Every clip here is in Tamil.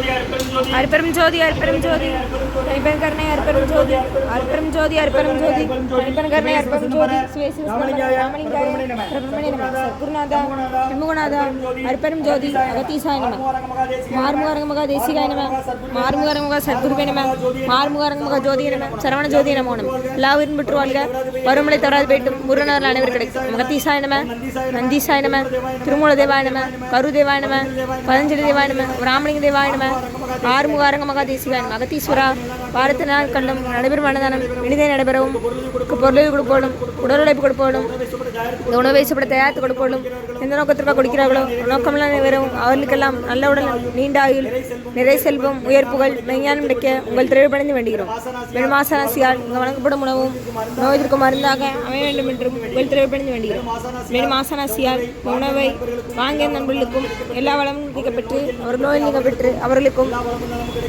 di ஜோதி அற்பெரும் ஜோதி தனிப்பெரும் கருணை அற்பெரும் ஜோதி அற்பெரும் ஜோதி அற்பெரும் ஜோதி தனிப்பெரும் கருணை அற்பெரும் ஜோதி சிவே சிவ ராமலிங்காய பிரபுமணி நம சத்குருநாதா சண்முகநாதா அற்பெரும் ஜோதி அகத்தீசாய நம மார்முகரங்கமகா தேசிகாய நம மார்முகரங்கமகா சத்குருவே நம மார்முகரங்கமகா ஜோதி நம சரவண ஜோதி நமோ நம எல்லா உயிரும் பெற்று வாழ்க வருமலை தவறாது போயிட்டும் முருகனர் அனைவரும் கிடைக்கும் மகத்தீசாய நம நந்தீசாய நம திருமூல தேவாய நம கரு தேவாய நம பதஞ்சலி தேவாய நம ராமலிங்க தேவாய நம ஆறுமுகாரங்க மகாதேசிகாய மகதீஸ்வரா வாரத்து நாள் கண்டம் நடைபெறும் அன்னதானம் இனிதே நடைபெறவும் பொருளை கொடுப்போடும் உடல் உழைப்பு கொடுப்போடும் இந்த உணவை வீசப்பட தயாரித்து கொடுப்போடும் எந்த நோக்கத்திற்காக கொடுக்கிறார்களோ நோக்கமெல்லாம் நிறைவேறவும் அவர்களுக்கெல்லாம் நல்ல உடல் நீண்ட ஆயுள் நிறை செல்வம் உயர்ப்புகள் மெய்ஞானம் கிடைக்க உங்கள் திரைப்படைந்து வேண்டுகிறோம். மென்மாசனாசியால் இங்கு வழங்கப்படும் உணவும் நோய்க்கு மருந்தாக அமைய வேண்டும் என்றும் உங்கள் திரைப்படைந்து வேண்டுகிறோம். மேலும் உணவை வாங்கிய நண்பர்களுக்கும் எல்லா வளமும் கிடைக்கப்பெற்று அவர் நோய் நீக்கப்பெற்று அவர்களுக்கும்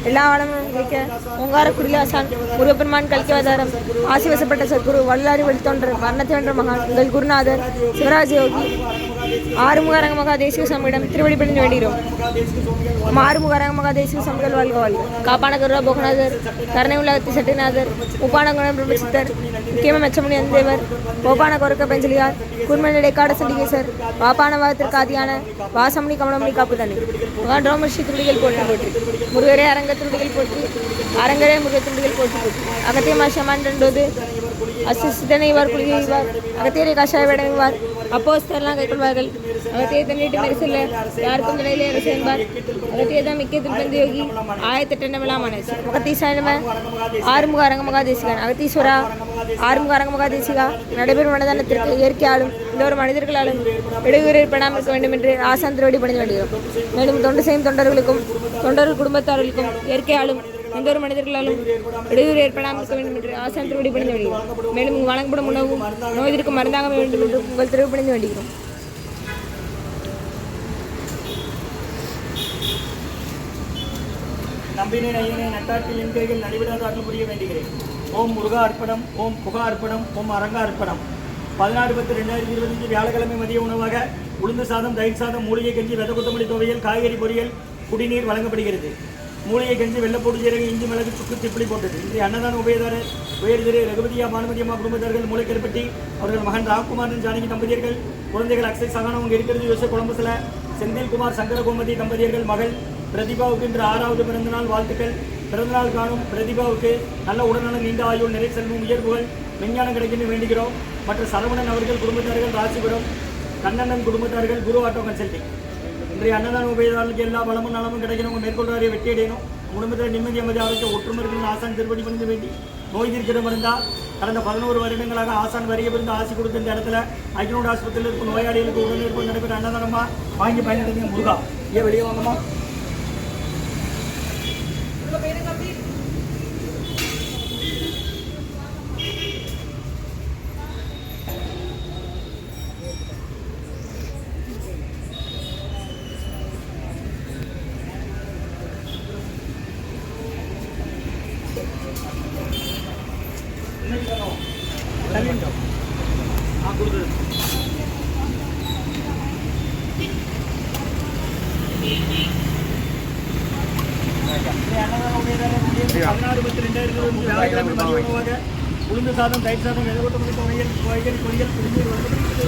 எல்லா வளமும் கிடைக்க ஓங்கார குடிலாசான் முருகப்பெருமான் கல்கிவதாரம் ஆசிவசப்பட்ட சத்குரு வல்லாரி வழித்தோன்ற மரணத்தை மகான் உங்கள் குருநாதர் சிவராஜ யோகி ஆறுமுகரங்க மகா தேசிக சம்மிடம் திருவடிப்படைந்து வேண்டுகிறோம் மாறுமுகரங்க மகா தேசிக சம்மிகள் வாழ்க வாழ்க காப்பான கருவா போகநாதர் கருணை உள்ளகத்தி சட்டிநாதர் உப்பான குணம் பிரம்மசித்தர் மெச்சமணி மெச்சமுனி அந்தேவர் கோபான கொருக்க பெஞ்சலியார் குர்மனிடை காட சண்டிகேசர் பாப்பான வாதத்திற்கு ஆதியான வாசமணி கமலமணி காப்பு தண்ணி மகான் ரோமர்ஷி துடிகள் போட்டு போட்டு முருகரே அரங்க துடிகள் போட்டு அரங்கரே முருக துடிகள் போட்டு போட்டு அகத்திய மாஷமான் ரெண்டோது அசிஸ்தனை இவார் குளிகை இவார் அகத்தியரை கஷாய வேடம் அப்போஸ்தர்லாம் கைக்கொள்வார்கள் அகத்திய தன்னிட்டு நெரிசல்ல யாருக்கும் நிலையிலே அரசு என்பார். அகத்திய தான் மிக்க திருப்பந்தி யோகி ஆயத்தெட்டெண்ண விழாமான அகத்தீசாயனம ஆறுமுக அரங்க மகாதேசிகன் அகத்தீஸ்வரா ஆறுமுக அரங்க மகாதேசிகா நடைபெறும் மனதானத்திற்கு இயற்கையாலும் இந்த ஒரு மனிதர்களாலும் இடையூறு ஏற்படாமல் இருக்க வேண்டும் என்று ஆசான் பணிந்து வேண்டுகிறோம் மேலும் தொண்டு செய்யும் தொண்டர்களுக்கும் தொண்டர்கள் குடும்பத்தார்களுக்கும் இயற்கையாலும் எந்த ஒரு மனிதர்களாலும் இடையூறு ஏற்படாமல் இருக்க வேண்டும் என்று ஆசான் திருவடி வேண்டுகிறோம் மேலும் வழங்கப்படும் உணவும் நோய்திற்கு மருந்தாக வேண்டும் என்று உங்கள் திருவடி பணிந்து வேண்டுகிறோம். நம்பினேன் ஐயனே நட்டாற்றில் என் நடைபெறாத அருள் புரிய வேண்டுகிறேன். ஓம் முருகா அர்ப்பணம் ஓம் புகா அர்ப்பணம் ஓம் அரங்கா அர்ப்பணம். பதினாறு பத்து ரெண்டாயிரத்தி இருபத்தஞ்சு வியாழக்கிழமை மதிய உணவாக உளுந்து சாதம் தயிர் சாதம் மூலிகை கஞ்சி வெத கொத்தமல்லி துவையல் காய்கறி பொரியல் குடிநீர் வழங்கப்படுகிறது. மூலிகை கஞ்சி போட்டு சீரகம் இஞ்சி மிளகு சுக்கு திப்பிலி போட்டது. இன்றைய அன்னதான உபயதார உயர் திரு ரகுபதியா பானுமதியம்மா குடும்பத்தார்கள் மூளைக்கருப்பட்டி அவர்கள் மகன் ராம்குமாரன் ஜானகி தம்பதியர்கள் குழந்தைகள் அக்ஷய் சகானம் அவங்க இருக்கிறது யோச குழம்புல செந்தில்குமார் சங்கரகோமதி தம்பதியர்கள் மகள் பிரதிபாவுக்கு இன்று ஆறாவது பிறந்தநாள் வாழ்த்துக்கள். பிறந்தநாள் காணும் பிரதிபாவுக்கு நல்ல உடல்நலம் நீண்ட ஆயுள் நிறை செல்வம் உயர்வுகள் விஞ்ஞானம் கிடைக்கணும் வேண்டுகிறோம். மற்ற சரவணன் அவர்கள் குடும்பத்தார்கள் ராசிபுரம் கண்ணண்ணன் குடும்பத்தார்கள் குரு ஆட்டோ கன்சல்டிங் இன்றைய அன்னதான உபயோகாளுக்கு எல்லா வளமும் நலமும் கிடைக்கணும் மேற்கொள்வாரிய வெற்றி அடையணும் குடும்பத்தில் நிம்மதி அமைதி ஆரோக்கிய ஒற்றுமை இருக்கணும் ஆசான் திருப்படி பண்ணி வேண்டி. நோய் தீர்க்கிற இருந்தால் கடந்த பதினோரு வருடங்களாக ஆசான் வரிய இருந்து ஆசி கொடுத்த இந்த இடத்துல ஐநூறு ஆஸ்பத்திரியில் இருக்கும் நோயாளிகளுக்கு உடனே நடைபெற அன்னதானமாக வாங்கி பயனடைங்க முருகா. ஏன் வெளியே வாங்கம்மா ஆ கொடுத்துரு பதினாறு பத்து ரெண்டாயிரத்தி இருபது வியாழக்கிழமை மதிய உளுந்து சாதம் தயிர் சாதம் எதகொட்டமல்லி துவையல் காய்கறி பொரியல் குடிநீர் வழங்கப்படுகிறது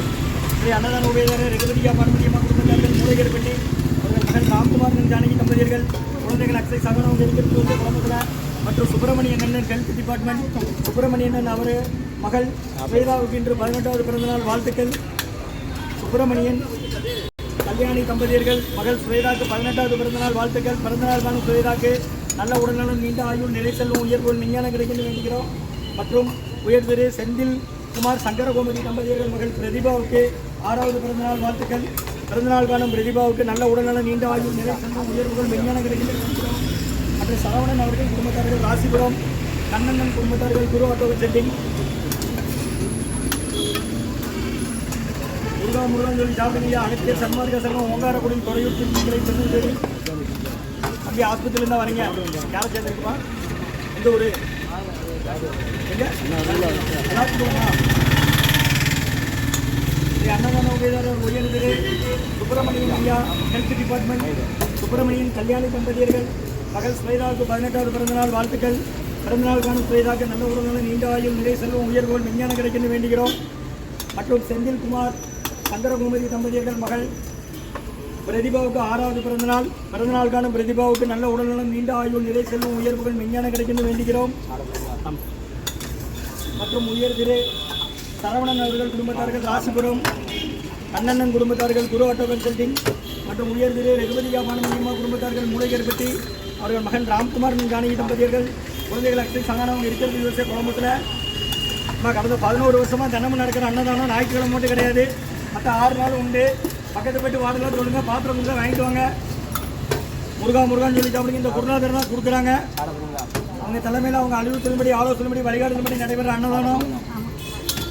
ஸ்ரீ அன்னதான உபயதாரர் ரகுபதியா பார்வதியம்மா குடும்பத்தார்கள் மூலிகர் பெண்ணி அவர்கள் மகன் ராம்குமார் ஜானகி தம்பதியர்கள் குழந்தைகள் அக்ஷய் சகனம் இருக்கிறது வந்து குழம்புல மற்றும் சுப்பிரமணியன் அண்ணன் ஹெல்த் டிபார்ட்மெண்ட். சுப்பிரமணியன் அவர் மகள் ஸ்வேதாவுக்கு இன்று பதினெட்டாவது பிறந்தநாள் வாழ்த்துக்கள். சுப்பிரமணியன் கல்யாணி தம்பதியர்கள் மகள் சுவேதாக்கு பதினெட்டாவது பிறந்தநாள் வாழ்த்துக்கள். பிறந்தநாள் காணும் சுவேதாக்கு நல்ல உடல்நலம் நீண்ட ஆயுள் நிலை செல்வம் உயர்வு விஞ்ஞானம் கிடைக்கணும் வேண்டுகிறோம் மற்றும் உயர் திரு செந்தில் குமார் சங்கரகோமதி தம்பதியர்கள் மகள் பிரதிபாவுக்கு ஆறாவது பிறந்தநாள் வாழ்த்துக்கள். பிறந்தநாள் காணும் பிரதிபாவுக்கு நல்ல உடல்நலம் நீண்ட ஆயுள் நிலை உயர்வுகள் விஞ்ஞானம் கிடைக்கணும் மற்றும் சரவணன் அவர்கள் குடும்பத்தார்கள் ராசிபுரம் கண்ணண்ணன் குடும்பத்தார்கள் குரு ஆட்டோ செட்டிங் முருகா முருகன் சொல்லி சாப்பிடுங்க அனைத்து சன்மார்க்க சங்கம் ஓங்காரக்குடி துறையூர் திருச்சிகளை திருநெல்வேலி அப்படி ஆஸ்பத்திரியில தான் வரீங்க. யாரை சேர்ந்துருக்குமா எந்த ஊர்? எங்க? எல்லாத்துக்குமா? அன்னதான உபயதாரர் உயர்திரு சுப்பிரமணியன் ஐயா ஹெல்த் டிபார்ட்மெண்ட் சுப்பிரமணியன் கல்யாணி தம்பதியர்கள். மகள் சுவைதாவுக்கு பதினெட்டாவது பிறந்தநாள் வாழ்த்துக்கள். பிறந்தநாள் காணும் நல்ல உடல்நல நீண்ட ஆயுள் நிறை செல்வம் உயர்வுகள் விஞ்ஞானம் கிடைக்கணும் வேண்டுகிறோம். மற்றும் செந்தில்குமார் சந்திரகுமரி தம்பதியர்கள் மகள் பிரதிபாவுக்கு ஆறாவது பிறந்தநாள். பிறந்தநாள் காணும் பிரதிபாவுக்கு நல்ல உடல்நலம் நீண்ட ஆயுள் நிலை செல்வம் உயர்வுகள் விஞ்ஞானம் கிடைக்கணும் வேண்டுகிறோம் மற்றும் உயர் திரு சரவணன் அவர்கள் குடும்பத்தார்கள் ராசிபுரம் கண்ணண்ணன் குடும்பத்தார்கள் குரு ஆட்டோ கன்சல்டிங் மற்றும் உயர் திரு ரகுபதியா பானமணியம்மா குடும்பத்தார்கள் மூளைகர்பட்டி அவர்கள் மகன் ராம்குமார் ஜானகி தம்பதியர்கள் குழந்தைகள் அக்ஷய் சங்கானவங்க இருக்கிறது விவசாய குழம்புல கடந்த பதினோரு வருஷமாக தினமும் நடக்கிற அன்னதானம் ஞாயிற்றுக்கிழமை மட்டும் கிடையாது. மற்ற ஆறு நாள் உண்டு. பக்கத்து போயிட்டு வாடலாம் சொல்லுங்க பாத்திரம் கொடுங்க வாங்கிட்டு வாங்க. முருகா முருகான்னு சொல்லி சாப்பிடுங்க இந்த தான் கொடுக்குறாங்க. அவங்க தலைமையில் அவங்க அலுவலகத்தின்படி ஆலோசனைப்படி வழிகாட்டுதல்படி நடைபெற அன்னதானம்.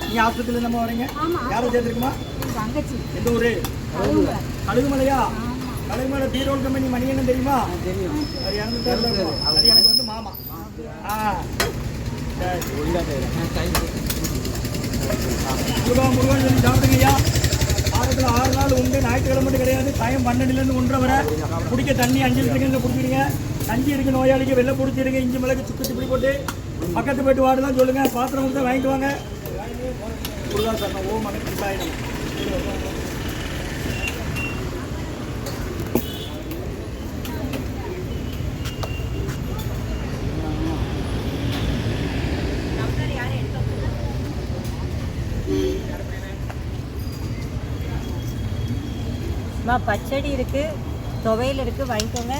நீ ஆஸ்பத்திரியில் நம்ம வரீங்க? யாரும் சேர்த்துருக்குமா எந்த ஊரு? கழுகுமலையா? கழுகுமலை பீரோல் கம்பெனி மணியன்னு தெரியுமா? தெரியும். அது எனக்கு வந்து மாமா. ஆ. சரி. முருகா முருகன் சொல்லி சாப்பிடுங்க ஐயா வாரத்தில் ஆறு நாள் உண்டு. ஞாயிற்றுக்கிழமை மட்டும் கிடையாது. டைம் பன்னெண்டுலேருந்து ஒன்றரை வரை. குடிக்க தண்ணி அஞ்சு லிட்டருங்க குடிச்சிடுங்க. தஞ்சி இருக்கு நோயாளிக்கு வெளில பிடிச்சிருங்க இஞ்சி மிளகு சுக்கு சுப்பி போட்டு பக்கத்து போயிட்டு வாடலாம் சொல்லுங்கள் பாத்திரம் கொடுத்தா வாங்கிட்டு வாங்க. சார். ஓ மகன் அம்மா பச்சடி இருக்குது துவையல் இருக்குது வாங்கிக்கோங்க.